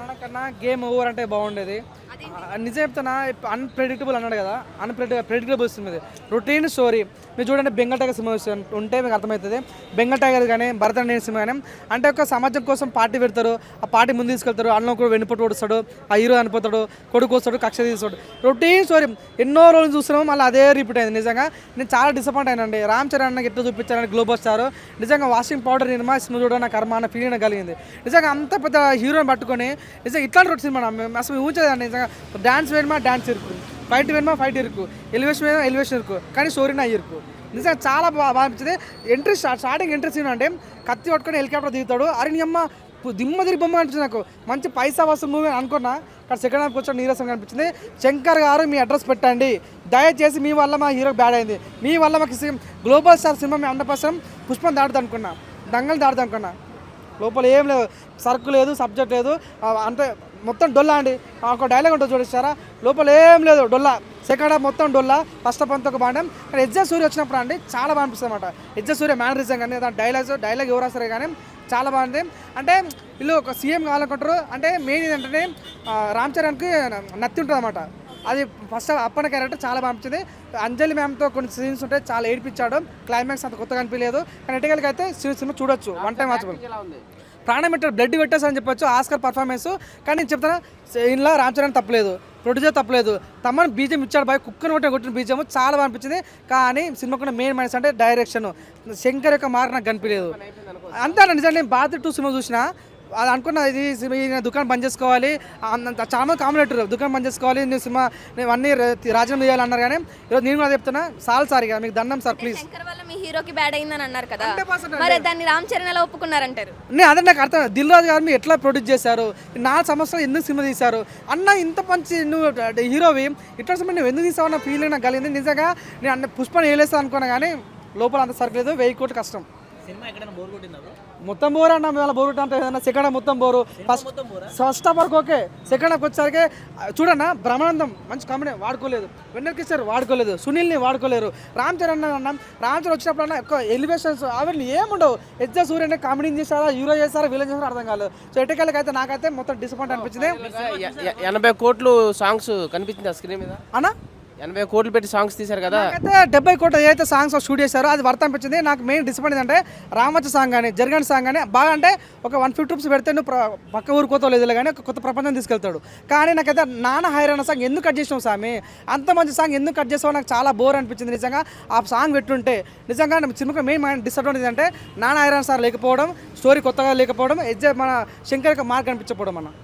ఆడకన్నా game over అంటే బాగుండేది. నిజం చెప్తానా అన్ప్రెడిక్టబుల్ అన్నాడు కదా అన్ప్రెడి ప్రెడిక్టబుల్ వస్తుంది రొటీన్ స్టోరీ మీరు చూడండి బెంగల్ టైగర్ సినిమా ఉంటే మీకు అర్థమవుతుంది. బెంగల్ టైగర్ కానీ భరత నేను సినిమా కానీ అంటే ఒక సమాజం కోసం పార్టీ పెడతారు ఆ పార్టీ ముందు తీసుకెళ్తారు అన్న కూడా వెన్నుపట్టు ఓడుస్తాడు ఆ హీరో అనిపోతాడు కొడుకు వస్తాడు కక్ష తీస్తాడు రొటీన్ స్టోరీ ఎన్నో రోజులు చూస్తున్నాము మళ్ళీ అదే రిపీట్ అయింది. నిజంగా నేను చాలా డిసప్పాయింట్ అయినండి. రామ్ చరణ్ నాకు ఎట్లా చూపించారని గ్లోబల్ స్టార్ నిజంగా వాషింగ్ పౌడర్ నిర్మా సినిమా చూడడం నా కర్మ అన్న ఫీలింగ్ కలిగింది. నిజంగా అంత పెద్ద హీరోని పట్టుకొని నిజంగా ఇట్లాంటి రొట్టి సినిమా అసలు ఊహించలేదండి. నిజంగా డ్యాన్స్ వేయమా డ్యాన్స్ ఇరుకు. ఫైట్ వేయమా ఫైట్ ఇరుకు. ఎలివేషన్ వేయమా ఎలివేషన్ ఇరుకు. కానీ స్టోరీ నా ఇరుకు. నిజంగా చాలా బాగా అనిపించింది. ఎంట్రీ స్టార్టింగ్ ఎంట్రీ ఏంటంటే అంటే కత్తి పట్టుకొని హెలికాప్టర్ దిగుతాడు. అరే నీ అమ్మ దిమ్మ దిరి బొమ్మ అనిపించింది నాకు. మంచి పైసా వస్తుంది మూవీ అనుకున్నా. కానీ సెకండ్ హాఫ్ వచ్చి నీరసంగా అనిపించింది. శంకర్ గారు మీ అడ్రస్ పెట్టండి. దయచేసి మీ వల్ల మా హీరో బ్యాడ్ అయింది. మీ వల్ల మాకు గ్లోబల్ స్టార్ సినిమా మీ హండ్రెడ్ పుష్పం దాడుతుంది అనుకున్నా. దంగలు దాడుతుంది అనుకున్నా. లోపల ఏం లేదు. సరుకు లేదు సబ్జెక్ట్ లేదు. అంటే మొత్తం డొల్లా అండి. ఒక డైలాగ్ ఉంటుంది చూడిస్తారా లోపల ఏం లేదు డొల్లా. సెకండ్ హాఫ్ మొత్తం డొల్లా. ఫస్ట్ హాఫ్ అంతా ఒక బాండం. కానీ సూర్య వచ్చినప్పుడు అండి చాలా బాగా అనిపిస్తుంది అనమాట ఎజ్జ సూర్య మేనరిజం కానీ దాని డైలాగ్స్ డైలాగ్ ఎవరు వస్తారు కానీ చాలా బాగుంది. అంటే వీళ్ళు ఒక సీఎం కావాలనుకుంటారు. అంటే మెయిన్ ఏంటంటే రామ్ చరణ్కి నత్తి ఉంటుంది అనమాట అది ఫస్ట్ అప్పన క్యారెక్టర్ చాలా బాగా అంజలి మ్యామ్తో కొన్ని సీన్స్ ఉంటే చాలా ఏడిపించాడు. క్లైమాక్స్ అంత కొత్తగా అనిపించలేదు. కానీ ఎటుకలకి అయితే సినిమా చూడొచ్చు. వన్ టైం వాచబుల్ ప్రాణం పెట్టారు బ్లడ్ పెట్టేసి అని చెప్పొచ్చు ఆస్కర్ పర్ఫార్మెన్స్ కానీ నేను చెప్తాను ఇంట్లో రామ్ చరణ్ తప్పలేదు. ప్రొడ్యూసర్ తప్పలేదు. తమ్మని బీజం ఇచ్చాడు బాయ్ కుక్కను కొట్టిన కొట్టిన బీజం చాలా బాగా అనిపించింది. కానీ సినిమాకున్న మెయిన్ మైనస్ అంటే డైరెక్షన్ శంకర్ యొక్క మార్ నాకు కనిపించలేదు అంతే నిజంగా నేను బాధ టూ సినిమా చూసిన. అది అనుకున్నా ఇది దుకాణం బంద్ చేసుకోవాలి. అంత- చాలా మంది కామెంట్ పెట్టారు దుకాణం బంద్ చేసుకోవాలి నేను సినిమా నేను అన్ని రాజీనామా చేయాలన్నారు కానీ ఈరోజు నేను కూడా చెప్తున్నా సాల్ సార్ ఇక మీకు దండం సార్ ప్లీజ్ మీ హీరోకి బ్యాడ్ అయిందని అన్నారు కదా. 100% మరి దాన్ని రామ్ చరణ్ ఎలా ఒప్పుకున్నారంటారు? నేను అదే నాకు అర్థం దిల్ రాజు గారు మీరు ఎట్లా ప్రొడ్యూస్ చేశారు? నాలుగు సంవత్సరాలు ఎందుకు సినిమా తీశారు? అన్న ఇంత మంచి నువ్వు హీరోవి ఇట్లా సినిమా నువ్వు ఎందుకు తీసావు అన్న ఫీలింగ్ నాకు కలిగింది. నిజంగా నేను అన్న పుష్పని వేలేస్తా అనుకున్నా కానీ లోపల అంత సరిగ్లేదు వెయ్యి కోట్లు కష్టం. సినిమా ఎక్కడైనా బోర్ కొట్టిందా bro? మొత్తం బోర్ అన్న మేము బోర్ అంటే ఏదన్నా సెకండ్ మొత్తం బోరు ఫస్ట్ ఫస్ట్ హాఫ్ వరకు ఓకే సెకండ్ హాఫ్ వచ్చేసరికి చూడన్న బ్రహ్మానందం మంచి కామెడీ వాడుకోలేదు వెన్నెల కిషోర్ వాడుకోలేదు సునీల్ని వాడుకోలేరు రామ్ చరణ్ అన్న రామ్ చరణ్ వచ్చినప్పుడు అన్న ఎక్కువ ఎలివేషన్స్ అవన్నీ ఏముండవు ఎజ్జ సూర్యని కామెడీ చేశారా హీరో చేశారా విలన్ చేశారా అర్థం కాలేదు సో ఎటకెళ్ళకి అయితే నాకైతే మొత్తం డిసప్పాయింట్ అనిపించింది ఎనభై కోట్లు సాంగ్స్ కనిపించింది ఆ స్క్రీన్ మీద అన్న ఎనభై కోట్లు పెట్టి సాంగ్స్ తీశారు కదా. అయితే డెబ్బై కోట్లు ఏదైతే సాంగ్స్ షూట్ చేశారో అది వర్తం పెట్టింది నాకు మెయిన్ డిసప్పాయింట్ అంటే రామచ్చ సాంగ్ కానీ జరగని సాంగ్ కానీ బాగా అంటే ఒక వన్ ఫిఫ్టీ రూపీస్ పెడితే నువ్వు పక్క ఊరు కోత లేదు కానీ ఒక కొత్త ప్రపంచం తీసుకెళ్తాడు. కానీ నాకైతే నాన్న హైరాణ సాంగ్ ఎందుకు కట్ చేసినావు స్వామి అంత మంచి సాంగ్ ఎందుకు కట్ చేసావు నాకు చాలా బోర్ అనిపించింది. నిజంగా ఆ సాంగ్ పెట్టుంటే నిజంగా సినిమాకి మెయిన్ డిసడ్వాంటేజ్ అంటే నాన్న హైరాణ సార్ లేకపోవడం స్టోరీ కొత్తగా లేకపోవడం ఎడ్జ మన శంకర్ మార్క్ అనిపించకపోవడం అన్న.